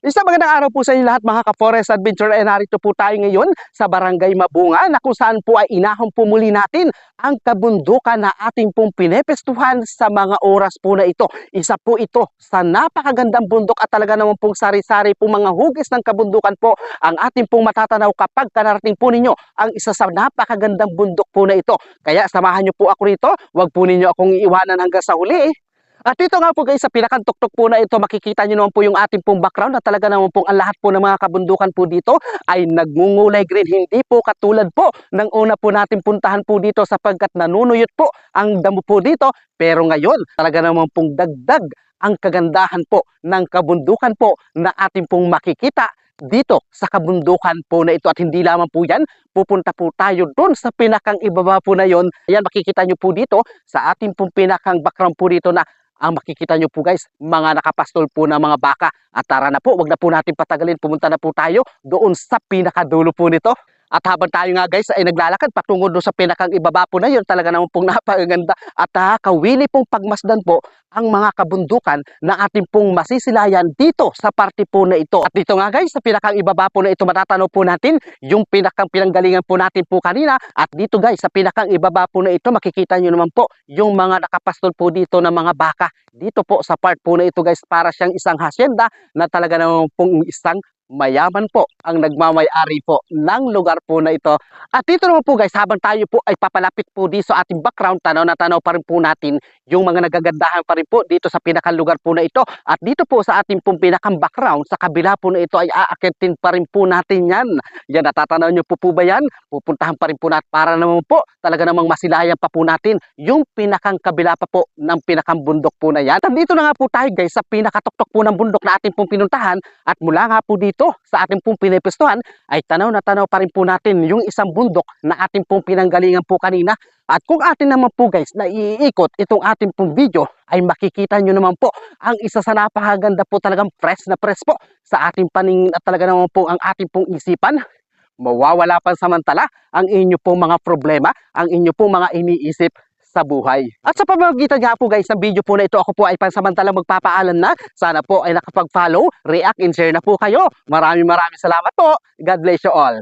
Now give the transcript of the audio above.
Isang magandang araw po sa inyo lahat mga ka-Forest Adventure ay narito po tayo ngayon sa Barangay Mabunga na kung saan po ay inahon po muli natin ang kabundukan na ating pong pinepestuhan sa mga oras po na ito. Isa po ito sa napakagandang bundok at talaga naman pong sari-sari po mga hugis ng kabundukan po ang ating pong matatanaw kapag kanarating po ninyo ang isa sa napakagandang bundok po na ito. Kaya samahan niyo po ako rito, wag po ninyo akong iiwanan hanggang sa huli. At dito nga po guys, sa pinakantuktok po na ito, makikita nyo naman po yung ating pong background na talaga naman po ang lahat po ng mga kabundukan po dito ay nagmungulay green. Hindi po katulad po ng una po natin puntahan po dito sapagkat nanunuyot po ang damo po dito. Pero ngayon, talaga naman pong dagdag ang kagandahan po ng kabundukan po na ating pong makikita dito sa kabundukan po na ito at hindi lamang po yan, pupunta po tayo doon sa pinakang ibaba po na yon. Ayan, makikita nyo po dito sa ating pong pinakang background po dito na ang makikita nyo po guys, mga nakapastol po na mga baka. At tara na po, wag na po natin patagalin, pumunta na po tayo doon sa pinakadulo po nito. At habang tayo nga guys ay naglalakad patungo doon sa pinakang ibaba po na yun, talaga naman pong napakaganda at uh, kawili pong pagmasdan po ang mga kabundukan na ating pong masisilayan dito sa parte po na ito. At dito nga guys, sa pinakang ibaba po na ito matatanaw po natin yung pinakang pinanggalingan po natin po kanina. At dito guys, sa pinakang ibaba po na ito, makikita nyo naman po yung mga nakapastol po dito na mga baka. Dito po sa part po na ito guys, para siyang isang hacienda na talaga naman pong isang mayaman po ang nagmamay-ari po ng lugar po na ito. At dito naman po guys, habang tayo po ay papalapit po dito sa ating background, tanaw na tanaw pa rin po natin yung mga nagagandahan pa rin po dito sa pinakang lugar po na ito. At dito po sa ating pong pinakang background, sa kabila po na ito ay aakitin pa rin po natin yan. Yan, natatanaw nyo po po ba yan? Pupuntahan pa rin po natin para naman po talaga namang masilayan pa po natin yung pinakang kabila pa po ng pinakang bundok po na yan. At dito na nga po tayo guys sa pinakatuktok po ng bundok na ating pong pinuntahan at mula nga po dito sa ating pong pinepestuhan ay tanaw na tanaw pa rin po natin yung isang bundok na ating pong pinanggalingan po kanina. At kung atin naman po guys na iikot itong ating pong video ay makikita nyo naman po ang isa sa napakaganda po talagang fresh na fresh po sa ating paningin at talaga naman po ang ating pong isipan mawawala pansamantala ang inyo pong mga problema, ang inyo pong mga iniisip sa buhay. At sa pamamagitan nga po guys ng video po na ito, ako po ay pansamantalang magpapaalam na. Sana po ay nakapag-follow, react, and share na po kayo. Maraming maraming salamat po. God bless you all.